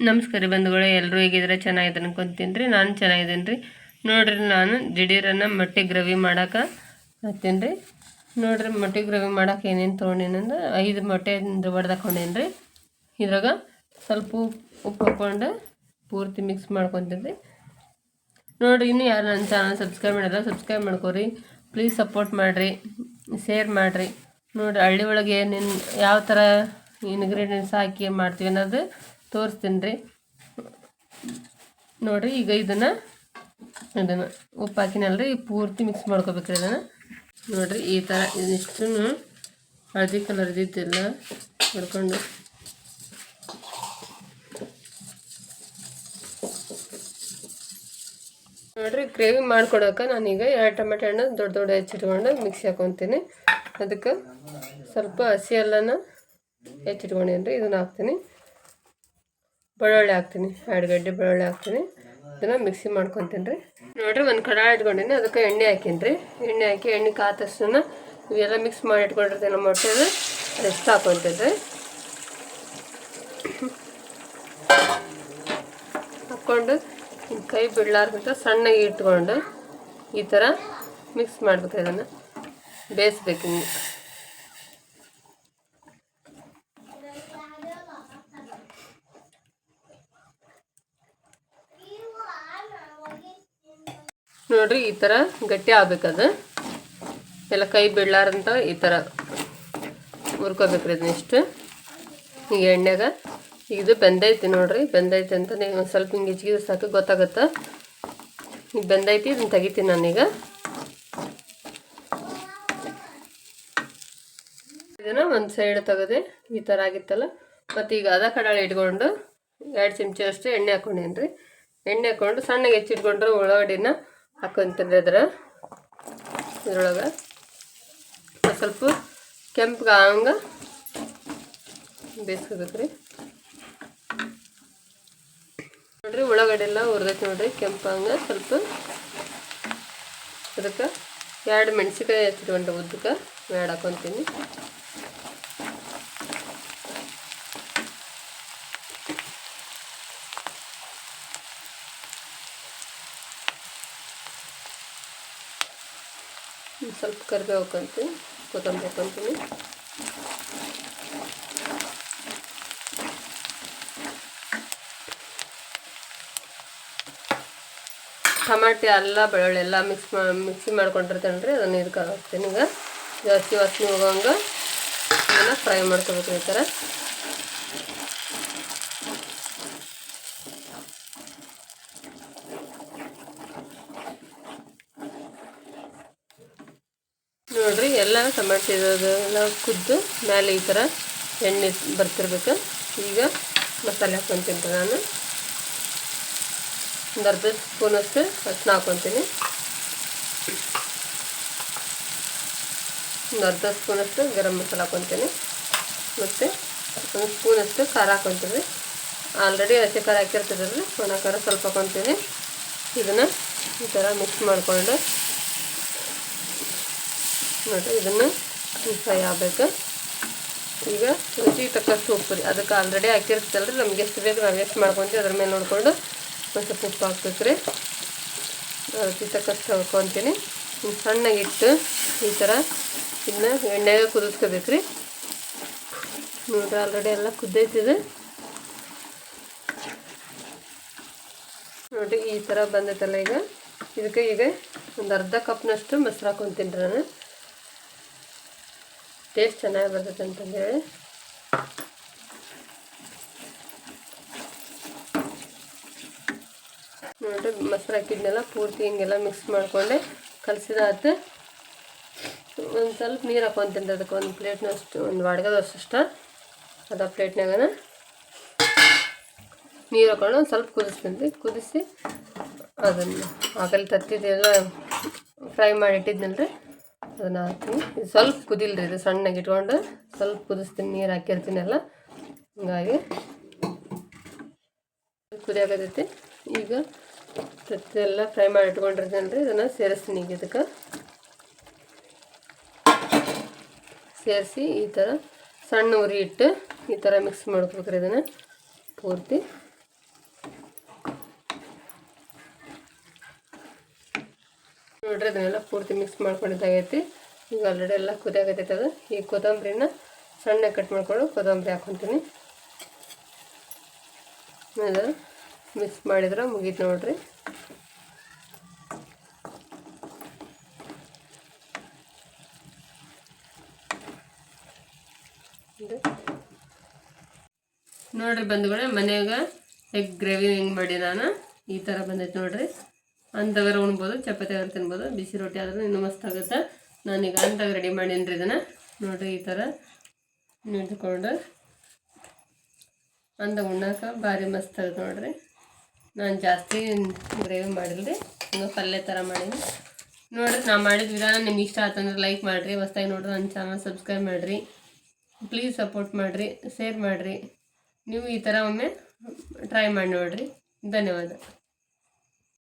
ನಮಸ್ಕಾರ ಬಂಧುಗಳೇ ಎಲ್ಲರೂ ಹೇಗಿದ್ರೆ ಚೆನ್ನಾಗಿದೆ ಅನ್ಕೊಂತೀನಿ ರೀ. ನಾನು ಚೆನ್ನಾಗಿದ್ದೀನಿ ರೀ. ನೋಡಿರಿ, ನಾನು ದಿಢೀರನ್ನು ಮೊಟ್ಟೆ ಗ್ರವಿ ಮಾಡಕ್ಕೆ ಹತ್ತೀನಿ ರೀ. ನೋಡಿರಿ, ಮೊಟ್ಟೆ ಗ್ರವಿ ಮಾಡಕ್ಕೆ ಏನೇನು ತೊಗೊಂಡೇನಂದ್ರೆ ಐದು ಮೊಟ್ಟೆ ಹೊಡೆದಾಕೊಂಡೇನಿ ರೀ. ಇದ್ರಾಗ ಸ್ವಲ್ಪ ಉಪ್ಪು ಉಪ್ಪು ಹಾಕ್ಕೊಂಡು ಪೂರ್ತಿ ಮಿಕ್ಸ್ ಮಾಡ್ಕೊತೀನಿ ರೀ. ನೋಡಿರಿ, ಇನ್ನೂ ಯಾರು ನನ್ನ ಚಾನಲ್ ಸಬ್ಸ್ಕ್ರೈಬ್ ಮಾಡಿದ್ರೆ ಸಬ್ಸ್ಕ್ರೈಬ್ ಮಾಡ್ಕೊರಿ. ಪ್ಲೀಸ್ ಸಪೋರ್ಟ್ ಮಾಡಿರಿ ಶೇರ್ ಮಾಡಿರಿ. ನೋಡಿರಿ, ಹಳ್ಳಿ ಒಳಗೆ ಏನೇನು, ಯಾವ ಥರ ಇಂಗ್ರೀಡಿಯೆಂಟ್ಸ್ ಹಾಕಿ ಮಾಡ್ತೀವಿ ಅನ್ನೋದು ತೋರಿಸ್ತೀನಿ ರೀ ನೋಡಿರಿ, ಈಗ ಇದನ್ನು ಇದನ್ನು ಉಪ್ಪು ಹಾಕಿನಲ್ರಿ, ಪೂರ್ತಿ ಮಿಕ್ಸ್ ಮಾಡ್ಕೋಬೇಕ್ರಿ ಅದನ್ನು ನೋಡಿರಿ, ಈ ಥರ ಇದಿಷ್ಟು ಹಳದಿ ಕಲರ್ ಇದ್ದಿದ್ದೆಲ್ಲ ಹೊಡ್ಕೊಂಡು ನೋಡಿರಿ ಗ್ರೇವಿ ಮಾಡ್ಕೊಡೋಕೆ ನಾನೀಗ ಎರಡು ಟೊಮೆಟೊ ಹಣ್ಣು ದೊಡ್ಡ ದೊಡ್ಡ ಹೆಚ್ಚಿಟ್ಕೊಂಡು ಮಿಕ್ಸಿ ಹಾಕೊತೀನಿ. ಅದಕ್ಕೆ ಸ್ವಲ್ಪ ಹಸಿ ಎಲ್ಲನ ಹೆಚ್ಚಿಟ್ಕೊಂಡೇನಿ ರೀ ಇದನ್ನು ಹಾಕ್ತೀನಿ. ಬೆಳ್ಳುಳ್ಳಿ ಹಾಕ್ತೀನಿ, ಎರಡು ಗಡ್ಡೆ ಬೆಳ್ಳುಳ್ಳಿ ಹಾಕ್ತೀನಿ. ಇದನ್ನು ಮಿಕ್ಸಿ ಮಾಡ್ಕೊತೀನಿ ರೀ. ನೋಡಿರಿ, ಒಂದು ಕಡಾಯಿ ಇಟ್ಕೊಂಡಿನಿ, ಅದಕ್ಕೆ ಎಣ್ಣೆ ಹಾಕೀನಿ ರೀ ಎಣ್ಣೆ ಹಾಕಿ, ಎಣ್ಣೆ ತಕ್ಷಣ ಇವೆಲ್ಲ ಮಿಕ್ಸ್ ಮಾಡಿ ಇಟ್ಕೊಂಡಿರ್ತೀನಿ ಮೊಟ್ಟೆದು ರೆಸ್ಟ್ ಹಾಕೊತೀನಿ ರೀ ಹಾಕ್ಕೊಂಡು ಕೈ ಬಿಡ್ಲಾರ್ದಂತ ಸಣ್ಣಗೆ ಇಟ್ಕೊಂಡು ಈ ಥರ ಮಿಕ್ಸ್ ಮಾಡ್ಬೇಕು ಇದನ್ನು. ಬೇಯಿಸ್ಬೇಕು ಹಿಂಗೆ ನೋಡ್ರಿ, ಈ ಥರ ಗಟ್ಟಿ ಆಗ್ಬೇಕದು ಎಲ್ಲ ಕೈ ಬಿಡ್ಲಾರಂತ ಈ ಥರ ಹುರ್ಕೋಬೇಕ್ರಿ ಅದನ್ನ ಇಷ್ಟು. ಈಗ ಎಣ್ಣೆಗ, ಈಗ ಇದು ಬೆಂದೈತಿ ನೋಡ್ರಿ, ಬೆಂದೈತಿ ಅಂತ ನೀವು ಸ್ವಲ್ಪ ಹಿಂಗೆ ಹೆಚ್ಚಿಗೆ ಸಾಕು, ಗೊತ್ತಾಗುತ್ತೆ? ಈಗ ಬೆಂದೈತಿ, ಇದನ್ನ ತೆಗಿತೀನಿ ನಾನೀಗ. ಇದನ್ನು ಒಂದು ಸೈಡ್ ತೆಗೆದೆ ಈ ಥರ ಆಗಿತ್ತಲ್ಲ? ಮತ್ತು ಈಗ ಅದ ಕಡಾಳೆ ಇಟ್ಕೊಂಡು, ಎರಡು ಚಮಚ ಅಷ್ಟು ಎಣ್ಣೆ ಹಾಕೊಂಡೇನಿ ಎಣ್ಣೆ ಹಾಕ್ಕೊಂಡು ಸಣ್ಣಗೆ ಹೆಚ್ಚಿಟ್ಕೊಂಡ್ರೆ ಉಳ್ಳಾಗಡ್ಡಿನ ಹಾಕೊಂತೀನಿ ಅದರ ಇದ್ರೊಳಗೆ ಸ್ವಲ್ಪ ಕೆಂಪಗೆ ಹಂಗೆ ಬೇಯಿಸ್ಕೋಬೇಕು ರೀ ನೋಡ್ರಿ ಎಲ್ಲ ಹುರಿದೈತಿ ನೋಡ್ರಿ ಕೆಂಪಂಗೆ ಸ್ವಲ್ಪ. ಅದಕ್ಕೆ ಎರಡು ಮೆಣಸಿಕಾಯಿ ಹಚ್ಚಿಟ್ಕೊಂಡು ಉದ್ದಕ್ಕೆ, ಎರಡು ಹಾಕೊತೀನಿ. ಸ್ವಲ್ಪ ಕರಿಬೇವು ಹಾಕೊಂತೀನಿ ಕೊತ್ತಂಬರಿ ಹಾಕೊತೀನಿ. ಟಮಾಟೆ, ಅಲ್ಲ, ಬೆಳ್ಳುಳ್ಳಿ ಎಲ್ಲ ಮಿಕ್ಸ್ ಮಾ ಮಿಕ್ಸಿ ಮಾಡ್ಕೊಂಡಿರ್ತೇನೆ ರೀ, ಅದನ್ನು ಇದಕ್ಕೆ ಹಾಕ್ತೀನಿ ಈಗ. ಜಾಸ್ತಿ ವಾಸನೆ ಹೋಗೋಂಗೆ, ಇದನ್ನು ಫ್ರೈ ಮಾಡ್ಕೋಬೇಕು ಈ ಥರ ನೋಡ್ರಿ ಎಲ್ಲ ಟಮಾಟೆ ಎಲ್ಲ ಕುದ್ದು ಮೇಲೆ ಈ ಥರ ಎಣ್ಣೆ ಬರ್ತಿರ್ಬೇಕು. ಈಗ ಮಸಾಲೆ ಹಾಕ್ಕೊಂತೀನಿ ನಾನು. ಒಂದು ಅರ್ಧ ಸ್ಪೂನಷ್ಟು ಅರ್ಶಿನ ಹಾಕ್ಕೊತೀನಿ ಒಂದು ಅರ್ಧ ಸ್ಪೂನಷ್ಟು ಗರಂ ಮಸಾಲೆ ಹಾಕ್ಕೊತೀನಿ ಮತ್ತು ಒಂದು ಸ್ಪೂನಷ್ಟು ಖಾರ ಹಾಕ್ಕೊತೀನಿ ಆಲ್ರೆಡಿ ಹಸಿ ಖಾರ ಹಾಕಿರ್ತದಲ್ರಿ ಒಣ ಖಾರ ಸ್ವಲ್ಪ ಹಾಕ್ಕೊತೀನಿ ಇದನ್ನು ಈ ಥರ ಮಿಕ್ಸ್ ಮಾಡಿಕೊಂಡು ನೋಡಿರಿ ಇದನ್ನು ಫ್ರೈ ಆಗಬೇಕು. ಈಗ ರುಚಿ ತಕ್ಕಷ್ಟು ಉಪ್ಪು ರೀ. ಅದಕ್ಕೆ ಆಲ್ರೆಡಿ ಹಾಕಿರ್ತಲ್ಲ ರೀ ನಮ್ಗೆ ಎಷ್ಟು ಬೇಕು ನಾವು ಎಷ್ಟು ಮಾಡ್ಕೊತೀವಿ ಅದ್ರ ಮೇಲೆ ನೋಡಿಕೊಂಡು ಒಂದು ಸ್ವಲ್ಪ ಉಪ್ಪು ಹಾಕ್ಬೇಕು ರೀ. ರುಚಿ ತಕ್ಕಷ್ಟು ಹಾಕ್ಕೊತೀನಿ ಸಣ್ಣಗೆ ಇಟ್ಟು ಈ ಥರ ಇದನ್ನ ಎಣ್ಣೆಗೆ ಕುದಿಸ್ಕೋಬೇಕು ರೀ. ನೋಡ್ರಿ ಆಲ್ರೆಡಿ ಎಲ್ಲ ಕುದ್ದೈತಿದೆ. ನೋಡಿರಿ, ಈ ಥರ ಬಂದೈತಲ್ಲ ಈಗ. ಇದಕ್ಕೆ ಈಗ ಒಂದು ಅರ್ಧ ಕಪ್ನಷ್ಟು ಮೊಸರು ರೀ ನಾನು. ಟೇಸ್ಟ್ ಚೆನ್ನಾಗಿ ಬರ್ತೈತೆ ಅಂತಂದೇಳಿ ನೋಡಿ ಮೊಸರು ಹಾಕಿದ್ನೆಲ್ಲ, ಪೂರ್ತಿ ಹಿಂಗೆಲ್ಲ ಮಿಕ್ಸ್ ಮಾಡಿಕೊಂಡೆ ಕಲಸಿದಾತು ಒಂದು ಸ್ವಲ್ಪ ನೀರು ಹಾಕ್ಕೊಂತೀನಿ ಅದಕ್ಕೆ, ಒಂದು ಪ್ಲೇಟ್ನಷ್ಟು ಒಂದು ವಾಡ್ಗದಷ್ಟು ಅದ ಪ್ಲೇಟ್ನಾಗನ ನೀರು ಹಾಕೊಂಡು ಒಂದು ಸ್ವಲ್ಪ ಕುದಿಸ್ತೀನಿ. ಕುದಿಸಿ ಅದನ್ನು ಆಗಲ್ಲಿ ತತ್ತಿದೆಲ್ಲ ಫ್ರೈ ಮಾಡಿ ಇಟ್ಟಿದ್ನಲ್ರಿ. ಅದನ್ನು ಹಾಕ್ತೀನಿ ಸ್ವಲ್ಪ ಕುದಿಲ್ರಿ ಇದು ಸಣ್ಣಗೆ ಇಟ್ಕೊಂಡು ಸ್ವಲ್ಪ ಕುದಿಸ್ತೀನಿ, ನೀರು ಹಾಕಿರ್ತೀನಿ ಎಲ್ಲ. ಹಂಗಾಗಿ ಕುದಿಯಾಗತೈತಿ ಈಗ ಎಲ್ಲ ಫ್ರೈ ಮಾಡಿ ಇಟ್ಕೊಂಡಿರ್ತೀನಿ ರೀ, ಇದನ್ನು ಸೇರಿಸ್ತೀನಿ ಈಗ ಇದಕ್ಕೆ. ಸೇರಿಸಿ ಈ ಥರ ಸಣ್ಣ ಉರಿ ಇಟ್ಟು ಈ ಥರ ಮಿಕ್ಸ್ ಮಾಡ್ಕೋಬೇಕ್ರಿ ಇದನ್ನು ಪೂರ್ತಿ. ನೋಡ್ರಿ, ಅದನ್ನೆಲ್ಲ ಪೂರ್ತಿ ಮಿಕ್ಸ್ ಮಾಡ್ಕೊಂಡಿದ್ದಾಗೈತಿ. ಈಗ ಆಲ್ರೆಡಿ ಎಲ್ಲ ಕುದಿಯಾಗತ್ತೈತೆ ಅದು. ಈ ಕೊತ್ತಂಬರಿನ ಸಣ್ಣ ಕಟ್ ಮಾಡ್ಕೊಂಡು ಕೊತ್ತಂಬರಿ ಹಾಕ್ಕೊತೀನಿ ಮಿಕ್ಸ್ ಮಾಡಿದ್ರೆ ಮುಗೀತು ನೋಡ್ರಿ. ನೋಡ್ರಿ ಬಂಧುಗಳೇ, ಮನೆಯಾಗ ಎಗ್ ಗ್ರೇವಿ ಹೆಂಗೆ ಮಾಡಿ ನಾನು? ಈ ಥರ ಬಂದೈತೆ ನೋಡ್ರಿ. ಅಂಥವ್ರು ಉಣ್ಬೋದು, ಚಪಾತಿ ಅವ್ರು ತಿನ್ಬೋದು, ಬಿಸಿ ರೊಟ್ಟಿ ಆದ್ರೆ ಇನ್ನೂ ಮಸ್ತ್ ಆಗುತ್ತೆ. ನಾನೀಗ ಅಂತಾಗ ರೆಡಿ ಮಾಡೀನಿ ರೀ ಇದನ್ನು ನೋಡಿರಿ ಈ ಥರ ನಿಂತ್ಕೊಂಡು ಅಂದ ಉಣ್ಣಾಕ ಭಾರಿ ಮಸ್ತ್ ಆಗುತ್ತೆ ನೋಡಿರಿ. ನಾನು ಜಾಸ್ತಿ ಗ್ರೇವಿ ರೀ ಹಿಂಗೆ ಪಲ್ಯ ಥರ ಮಾಡೀನಿ. ನೋಡಿರಿ, ನಾನು ಮಾಡಿದ ವಿಧಾನ ನಿಮ್ಗೆ ಇಷ್ಟ ಆತಂದ್ರೆ ಲೈಕ್ ಮಾಡಿರಿ, ಹೊಸ್ದಾಗಿ ನೋಡ್ರಿ ನನ್ನ ಚಾನಲ್ ಸಬ್ಸ್ಕ್ರೈಬ್ ಮಾಡಿರಿ. ಪ್ಲೀಸ್ ಸಪೋರ್ಟ್ ಮಾಡಿರಿ ಶೇರ್ ಮಾಡಿರಿ. ನೀವು ಈ ಥರ ಒಮ್ಮೆ ಟ್ರೈ ಮಾಡಿ ನೋಡಿರಿ. ಧನ್ಯವಾದ.